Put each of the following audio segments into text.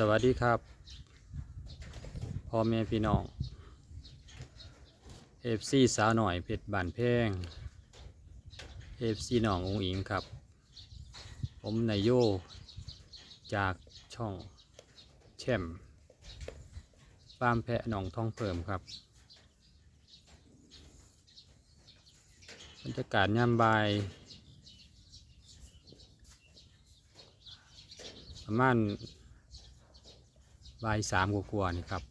สวัสดีครับพ่อแม่พี่น้องเอฟซีสาวหน่อยเพชรบานแพงเอฟซีน้ององอิงครับ ผมนายโยจากช่องแชมฟาร์มแพะหนองทองเพิ่มครับบรรยากาศยามบ่ายประมาณ บ่ายสามกว่าๆนี่ครับ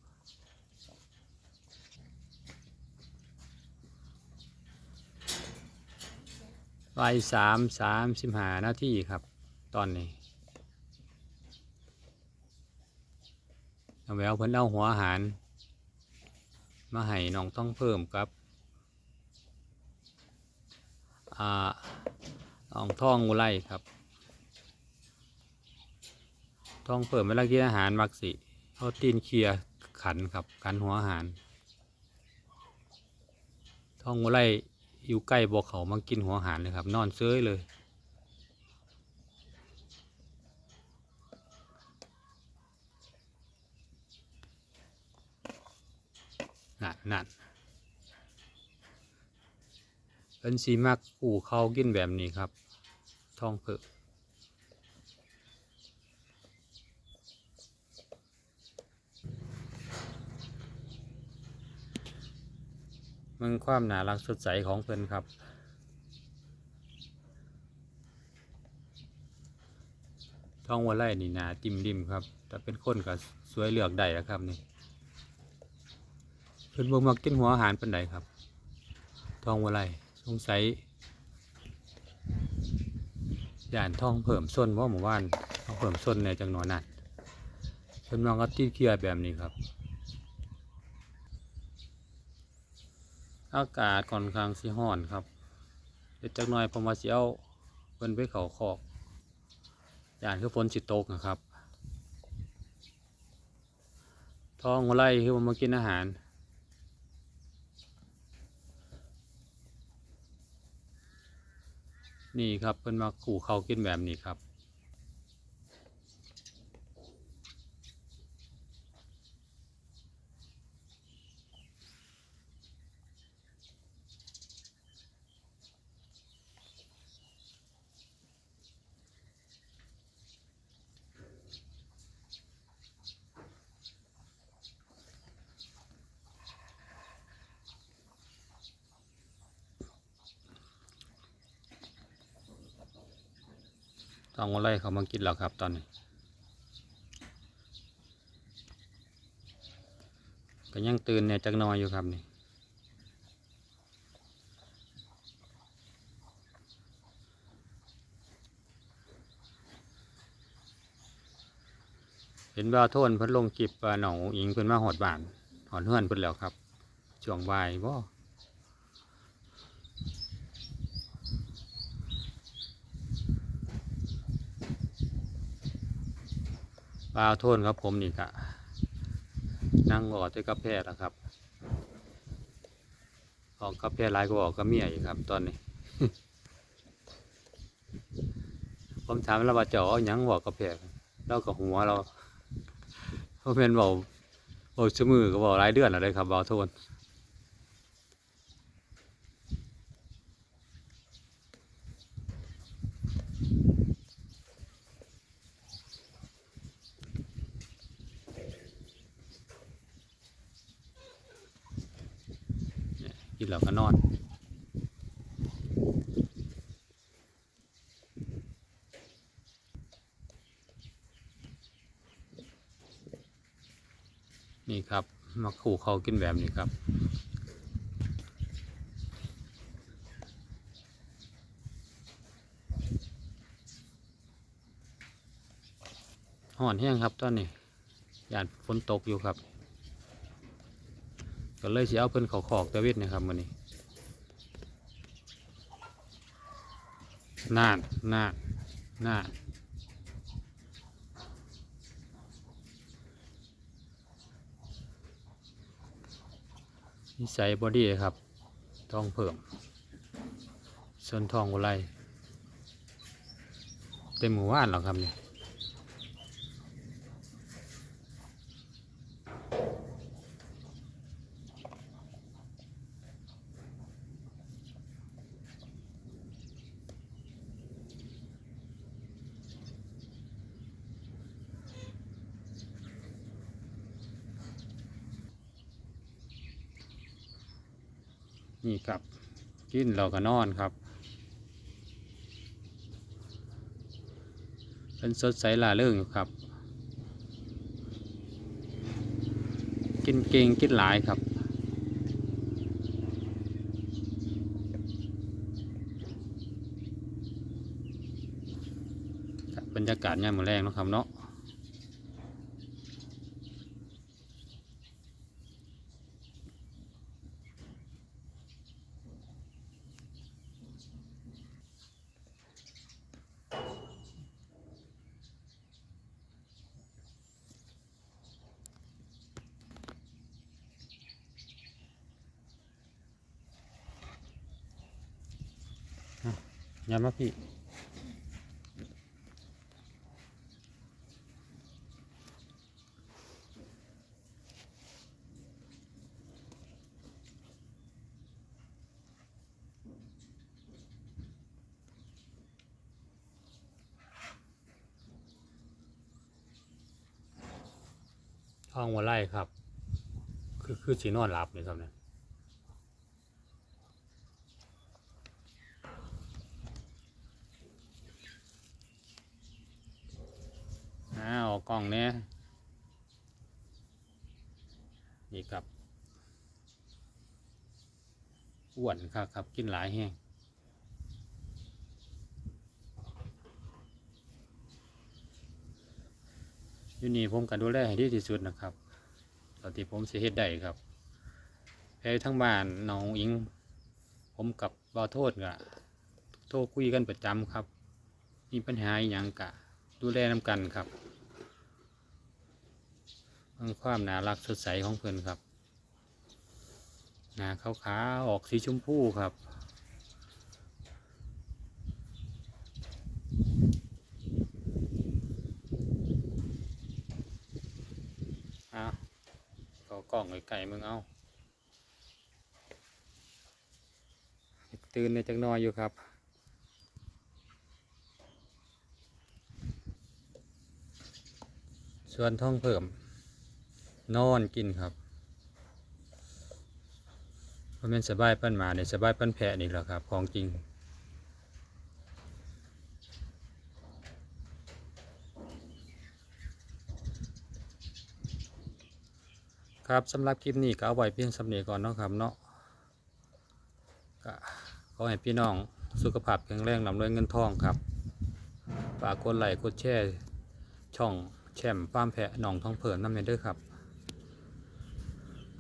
บ่ายสามสามสิบห้านาทีครับ ตอนนี้แววเพิ่นเอาหัวอาหาร มาให้น้องต้องเพิ่มครับอ่าน้องท่องอุไรครับท้องเปิดเวลากินอาหารมักสิ เอาตีนเคลียขันครับ ขันหัวอาหารท้องวัวไล่อยู่ใกล้บ่อเขามากินหัวอาหารเลยครับ นอนเซ้ยเลยนั่นนั่นเป็นสีมักอู่เขากินแบบนี้ครับ ท้องเผิก มึงความหนารักสดใสของเพิ่นครับ ท้องวัวไล่นี่หนาติมดิมครับ แต่เป็นคนก็สวยเลือกได้แล้วครับนี่เพิ่นบ่มักกินหัวอาหารปานใดครับ ท้องวัวไล่สงสัยย่านท้องเพิ่มส้นว่าหมู่บ้านท้องเพิ่มส้นในจังหนอนั่นเพิ่นมองกับที่เกียร์แบบนี้ครับ อากาศค่อนข้างสิร้อนครับเดี๋ยวจักหน่อยผมว่าสิเอาเพิ่นไปเขาคอกยานคือฝนสิตกนะครับท้องหัวไล่คือผมมากินอาหารนี่ครับเพิ่นมาขู่เขากินแบบนี้ครับ ท้องหัวไล่เขามากินแล้วครับตอนนี้ก็ยังตื่นเนี่ยจักหน้อยอยู่ครับนี่เห็นว่าโทนเพิ่นลงกิบหนองอิงเพิ่นมาหอดบ้านหอดเฮือนเพิ่นแล้วครับช่วงบ่ายบ่ ปลาโทนครับผมนี่กะนั่งออด้วยกาแฟแล้วครับ ออกกาแฟหลายก็ออกก็เมียอยู่ครับ ตอนนี้ ผมถามแล้วว่าเจาเอาหยังบอกกาแฟเราก็หัวเราเพราะเป็นบอกบอกชมือก็บอกรายเดือนอะไรครับบาโทนินแล้วก็นอน นี่ครับมาขู่เขากินแบบนี้ครับห่อนแห้งครับตอนนี้ยานฝนตกอยู่ครับ ก็เลยสิเอาเพิ่นเขาขอกตะวิดนะครับมันนี้นานนานนานนิสัยบอดี้ครับท้องเพิ่มส่วนทองอุไรเต็มหมู่บ้านหรอกครับเนี่ย นี่ครับ กินเราก็นอนครับเป็นสดใสล่าเริงอยู่ครับ กินเก่งกินหลายครับบรรยากาศยามมื้อแรงนะครับเนาะ ยามมาพี่ห้องวัวไล่ครับ คือคือสีนอนหลับเลยครับเนี่ย อ้าวกล้องเนี่ยนี่ครับอ้วนครับครับ กินหลายแห้งอยู่นี่ผมก็ดูแลให้ดีที่สุดนะครับตอนที่ผมเสิเฮ็ดได้ครับแพ้ทั้งบ้านน้องอิง ผมกับบ่าวโทษก็โทรคุยกันประจำครับ มีปัญหาอย่างกะ ดูแลน้ำกันครับ เบิ่งความน่ารักสดใสของเพื่อนครับหน้าขาวๆออกสีชมพูครับเอาก็กล้องไก่มึงเอาตื่นในจักหนอยอยู่ครับส่วนท้องเพิ่ม นอนกินครับเพราะมันสบายปั้นหมาเนี่ยสบายปั้นแพะนี่แหละครับ ของจริง ครับสำหรับคลิปนี้ก็เอาไว้เพียงสำเนีก่อนเนาะครับเนาะก็ขอให้พี่น้องสุขภาพแข็งแรงลำรวยเงินทองครับฝากกดไลค์กดแชร์ช่องแชมป์ป้ามแพะหนองท้องเผินน้ำเนเด้อครับ